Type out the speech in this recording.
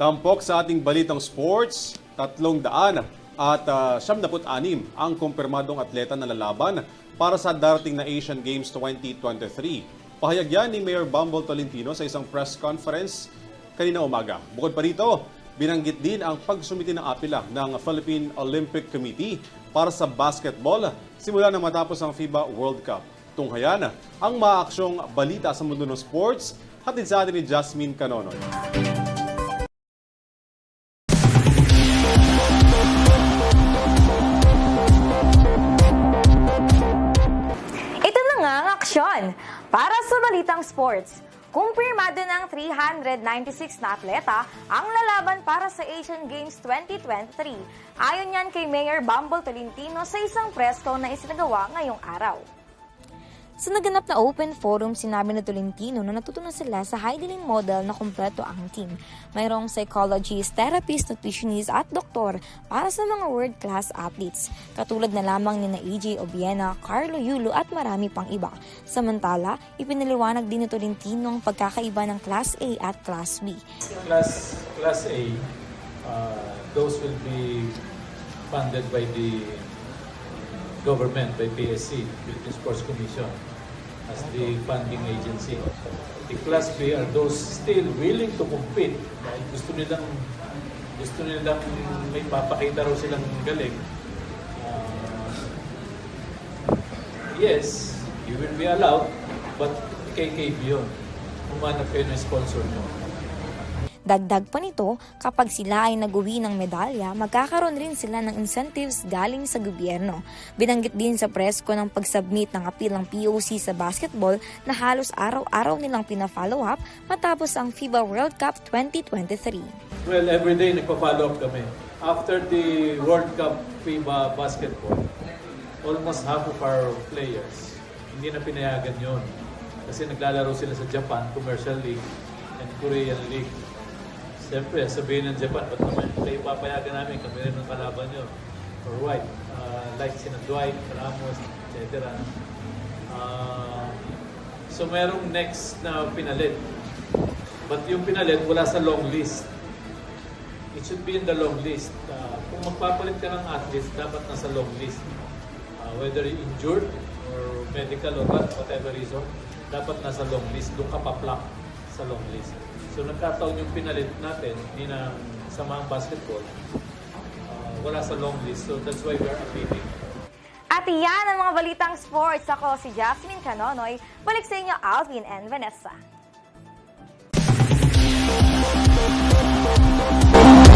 Tampok sa ating balitang sports, tatlong daan at uh, 76 ang kumpirmadong atleta na lalaban para sa darating na Asian Games 2023. Pahayag yan ni Mayor Bumble Tolentino sa isang press conference kanina umaga. Bukod pa rito, binanggit din ang pagsumiti ng apela ng Philippine Olympic Committee para sa basketball simula na matapos ang FIBA World Cup. Tunghayan ang maaksyong balita sa mundo ng sports, hatid sa atin ni Jasmine Canonoy. Ang aksyon para sa Balitang Sports. Kumpirmado ng 396 na atleta ang lalaban para sa Asian Games 2023. Ayon yan kay Mayor Bumble Tolentino sa isang press con na isinagawa ngayong araw. Sa naganap na open forum, sinabi ni Tolentino na natutunan sila sa Heidelin model na kumpleto ang team. Mayroong psychologist, therapist, nutritionist at doktor para sa mga world-class athletes. Katulad na lamang ni na AJ Obiena, Carlo Yulo at marami pang iba. Samantala, ipinaliwanag din ni Tolentino ang pagkakaiba ng Class A at Class B. Class Class A, uh, those will be funded by the government, by PSC, Philippine Sports Commission, as the funding agency. The Class B are those still willing to compete dahil gusto nilang gusto nilang may papakita raw silang galing. Uh, yes, you will be allowed, but KKB yun. Humanap kayo ng sponsor mo. Dagdag pa nito, kapag sila ay naguwi ng medalya, magkakaroon rin sila ng incentives galing sa gobyerno. Binanggit din sa press ko ng pag-submit ng appeal ng POC sa basketball na halos araw-araw nilang pina-follow up matapos ang FIBA World Cup 2023. Well, every day nagpa-follow up kami. After the World Cup FIBA basketball, almost half of our players, hindi na pinayagan yon Kasi naglalaro sila sa Japan, Commercial League, and Korean League. Siyempre, sabihin ng Japan, ba't naman kayo papayagan namin, kami rin ang kalaban nyo. Or what? Uh, like sina Dwight, Ramos, etc. Uh, so merong next na pinalit. But yung pinalit, wala sa long list. It should be in the long list. Uh, kung magpapalit ka ng athletes, dapat nasa long list. Uh, whether injured or medical or what, whatever reason, dapat nasa long list. Doon ka pa-plug sa long list. So nagkataon yung pinalit natin, hindi na samaang basketball, uh, wala sa long list. So that's why we're appealing. At iyan ang mga balitang sports. Ako si Jasmine Canonoy. Balik sa inyo, Alvin and Vanessa.